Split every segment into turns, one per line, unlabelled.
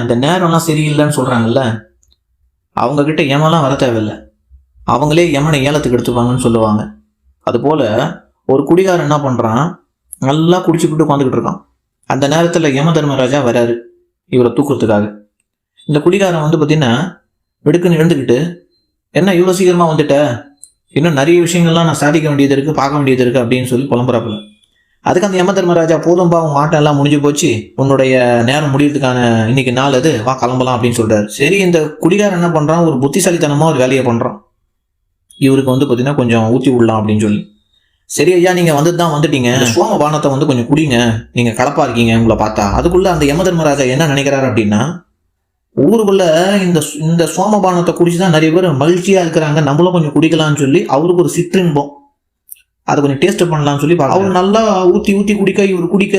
இந்த நேரம்லாம் சரியில்லைன்னு சொல்றாங்கல்ல அவங்க கிட்ட வர தேவையில்லை. அவங்களே யமனை ஏலத்துக்கு எடுத்துப்பாங்கன்னு சொல்லுவாங்க. அதுபோல் ஒரு குடிகாரன் என்ன பண்றான்? நல்லா குடிச்சுக்கிட்டு உட்காந்துக்கிட்டு இருக்கான். அந்த நேரத்துல யம தர்மராஜா வராரு இவரை தூக்குறதுக்காக. இந்த குடிகாரன் வந்து பார்த்தீங்கன்னா வெடுக்குன்னு எழுந்துக்கிட்டு என்ன இவ்வளோ சீக்கிரமா வந்துட்ட? இன்னும் நிறைய விஷயங்கள்லாம் நான் சாதிக்க வேண்டியது இருக்கு பார்க்க வேண்டியது இருக்கு அப்படின்னு சொல்லி புலம்புறாப்புல. அதுக்கு அந்த யம தர்மராஜா போதும்பா உன் ஆட்டம் எல்லாம் முடிஞ்சு போச்சு. உன்னுடைய நேரம் முடியறதுக்கான இன்னைக்கு நாள் அது. வா கிளம்பலாம் அப்படின்னு சொல்றாரு. சரி இந்த குடிகாரன் என்ன பண்றான்? ஒரு புத்திசாலித்தனமா ஒரு வேலையை பண்றான். இவருக்கு வந்து பார்த்தீங்கன்னா கொஞ்சம் ஊத்தி விடலாம் அப்படின்னு சொல்லி. சரி ஐயா நீங்க வந்து தான் வந்துட்டீங்க. சோம பானத்தை வந்து கொஞ்சம் குடிங்க. நீங்க கலப்பா இருக்கீங்க உங்களை பார்த்தா. அதுக்குள்ள அந்த யம தர்மராஜா என்ன நினைக்கிறாரு அப்படின்னா ஊருக்குள்ள இந்த இந்த சோமபானத்தை குடிச்சுதான் நிறைய பேர் மகிழ்ச்சியா இருக்கிறாங்க. நம்மளும் கொஞ்சம் குடிக்கலாம்னு சொல்லி அவருக்கு ஒரு சிற்றின்பம். அதை கொஞ்சம் டேஸ்ட் பண்ணலாம்னு சொல்லி அவர் நல்லா ஊற்றி ஊற்றி குடிக்க இவர் குடிக்க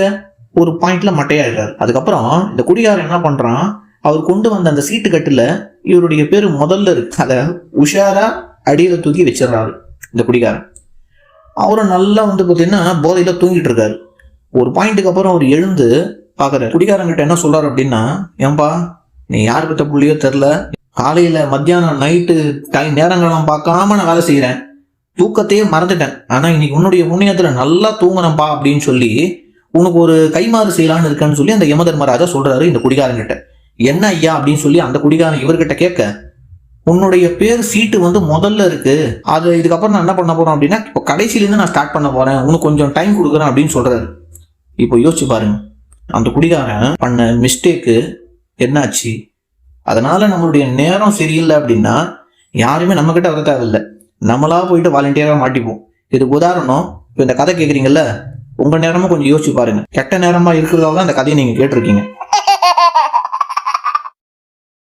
ஒரு பாயிண்ட்ல மட்டையாயிடுறாரு. அதுக்கப்புறம் இந்த குடிகாரன் என்ன பண்றான்? அவர் கொண்டு வந்த அந்த சீட்டு கட்டில் இவருடைய பேர் முதல்ல இருக்கு. அதை உஷாரா அடியில தூக்கி வச்சிடுறாரு இந்த குடிகாரன். அவரும் நல்லா வந்து பார்த்தீங்கன்னா போதையில தூங்கிட்டு இருக்காரு. ஒரு பாயிண்ட்டுக்கு அப்புறம் அவர் எழுந்து பார்க்குறாரு. குடிகாரங்கிட்ட என்ன சொல்றாரு அப்படின்னா ஏன்பா நீ யார் பெற்ற புள்ளியோ தெரில காலையில் மத்தியானம் நைட்டு டைம் நேரங்கள்லாம் பார்க்காம நான் வேலை செய்கிறேன் தூக்கத்தையே மறந்துட்டேன். ஆனா இன்னைக்கு உன்னுடைய புண்ணியத்துல நல்லா தூங்குறேன்ப்பா அப்படின்னு சொல்லி உனக்கு ஒரு கைமாறு செய்யலான்னு இருக்கேன்னு சொல்லி அந்த யமதர்மராஜா சொல்றாரு இந்த குடிகாரங்கிட்ட என்ன ஐயா? அப்படின்னு சொல்லி அந்த குடிகாரன் இவர்கிட்ட கேட்க உன்னுடைய பேர் சீட்டு வந்து முதல்ல இருக்கு. அது இதுக்கப்புறம் நான் என்ன பண்ண போறேன் அப்படின்னா இப்போ கடைசியிலேருந்து நான் ஸ்டார்ட் பண்ண போறேன். உனக்கு கொஞ்சம் டைம் கொடுக்குறேன் அப்படின்னு சொல்றாரு. இப்போ யோசிச்சு பாருங்க. அந்த குடிகாரன் பண்ண மிஸ்டேக்கு என்னாச்சு? அதனால நம்மளுடைய நேரம் சரியில்லை அப்படின்னா யாருமே நம்ம கிட்ட வர தேவையில்லை. நம்மளா போயிட்டு வாலண்டியராக மாட்டிப்போம். இதுக்கு உதாரணம் இப்போ இந்த கதை கேட்குறீங்கல்ல உங்கள் நேரமும் கொஞ்சம் யோசிச்சு பாருங்க. கெட்ட நேரமாக இருக்கிறதால தான் இந்த கதையை நீங்கள் கேட்டிருக்கீங்க.